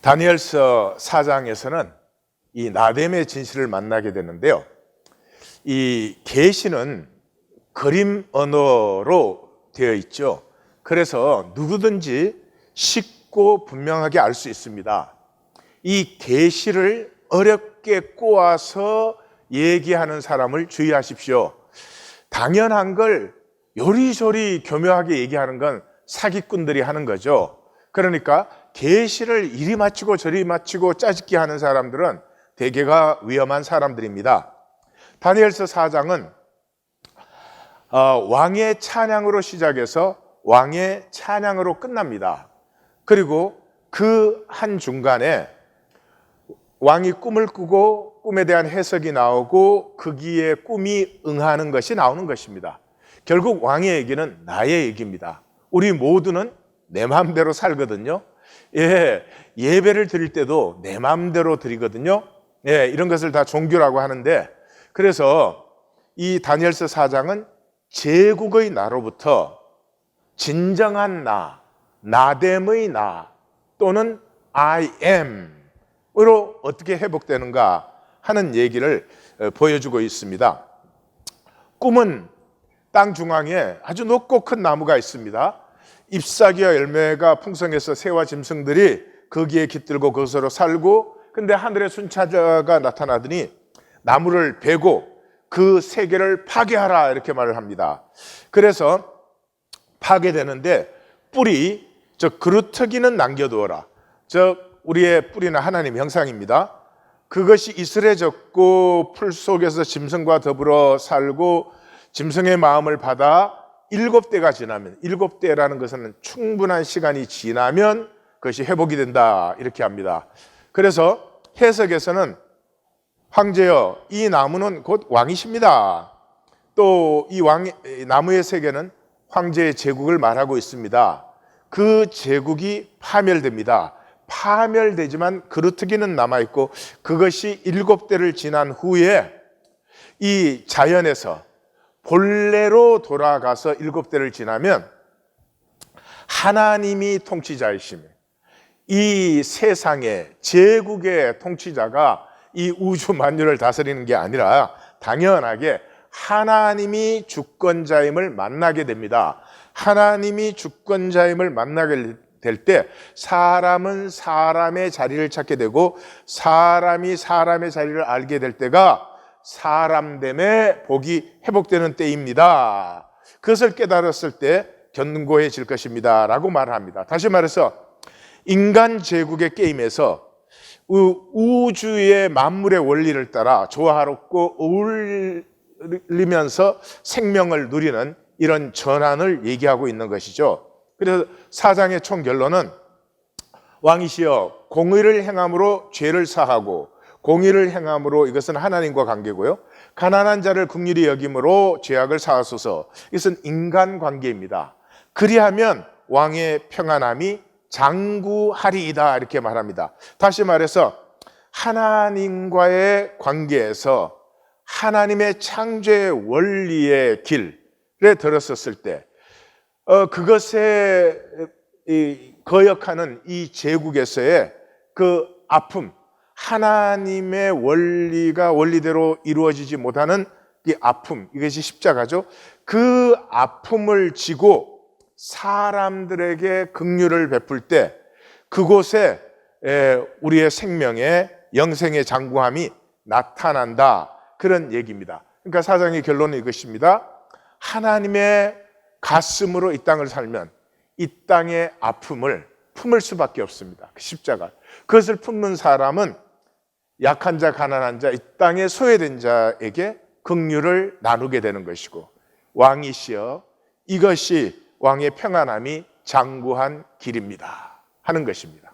다니엘서 4장에서는 이 나뎀의 진실을 만나게 되는데요. 이 계시는 그림 언어로 되어 있죠. 그래서 누구든지 쉽고 분명하게 알 수 있습니다. 이 계시를 어렵게 꼬아서 얘기하는 사람을 주의하십시오. 당연한 걸 요리조리 교묘하게 얘기하는 건 사기꾼들이 하는 거죠. 그러니까 계시를 이리 맞추고 저리 맞추고 짜집기 하는 사람들은 대개가 위험한 사람들입니다. 다니엘서 4장은 어, 왕의 찬양으로 시작해서 왕의 찬양으로 끝납니다. 그리고 그 한 중간에 왕이 꿈을 꾸고 꿈에 대한 해석이 나오고 거기에 꿈이 응하는 것이 나오는 것입니다. 결국 왕의 얘기는 나의 얘기입니다. 우리 모두는 내 마음대로 살거든요. 예, 예배를 드릴 때도 내 마음대로 드리거든요. 예, 이런 것을 다 종교라고 하는데 그래서 이 다니엘서 4장은 제국의 나로부터 진정한 나, 나됨의 나 또는 I am으로 어떻게 회복되는가 하는 얘기를 어, 보여주고 있습니다. 꿈은 땅 중앙에 아주 높고 큰 나무가 있습니다. 잎사귀와 열매가 풍성해서 새와 짐승들이 거기에 깃들고 거기서 살고 근데 하늘에 순찰자가 나타나더니 나무를 베고 그 세계를 파괴하라 이렇게 말을 합니다. 그래서 파괴되는데 뿌리 저 그루터기는 남겨두어라. 저 우리의 뿌리는 하나님 형상입니다. 그것이 이슬해졌고 풀 속에서 짐승과 더불어 살고 짐승의 마음을 받아 일곱 대가 지나면 일곱 대라는 것은 충분한 시간이 지나면 그것이 회복이 된다 이렇게 합니다. 그래서 해석에서는 황제여 이 나무는 곧 왕이십니다. 또 이 왕 나무의 세계는 황제의 제국을 말하고 있습니다. 그 제국이 파멸됩니다. 파멸되지만 그루트기는 남아 있고 그것이 일곱 대를 지난 후에 이 자연에서 본래로 돌아가서 일곱 대를 지나면 하나님이 통치자이시며 이 세상의 제국의 통치자가 이 우주 만유를 다스리는 게 아니라 당연하게 하나님이 주권자임을 만나게 됩니다. 하나님이 주권자임을 만나게 될 때 사람은 사람의 자리를 찾게 되고 사람이 사람의 자리를 알게 될 때가 사람됨의 복이 회복되는 때입니다. 그것을 깨달았을 때 견고해질 것입니다. 라고 말합니다. 다시 말해서 인간 제국의 게임에서 우주의 만물의 원리를 따라 조화롭고 어울리면서 생명을 누리는 이런 전환을 얘기하고 있는 것이죠. 그래서 사장의 총 결론은 왕이시여 공의를 행함으로 죄를 사하고 공의를 행함으로 이것은 하나님과 관계고요. 가난한 자를 긍휼히 여김으로 죄악을 사하소서. 이것은 인간 관계입니다. 그리하면 왕의 평안함이 장구하리이다 이렇게 말합니다. 다시 말해서 하나님과의 관계에서 하나님의 창조의 원리의 길에 들었었을 때 어, 그것에 이, 거역하는 이 제국에서의 그 아픔, 하나님의 원리가 원리대로 이루어지지 못하는 이 아픔, 이것이 십자가죠. 그 아픔을 지고 사람들에게 긍휼을 베풀 때 그곳에 우리의 생명의 영생의 장구함이 나타난다. 그런 얘기입니다. 그러니까 사장의 결론은 이것입니다. 하나님의 가슴으로 이 땅을 살면 이 땅의 아픔을 품을 수밖에 없습니다. 그 십자가. 그것을 품는 사람은 약한 자, 가난한 자, 이 땅에 소외된 자에게 긍휼을 나누게 되는 것이고 왕이시여 이것이 왕의 평안함이 장구한 길입니다. 하는 것입니다.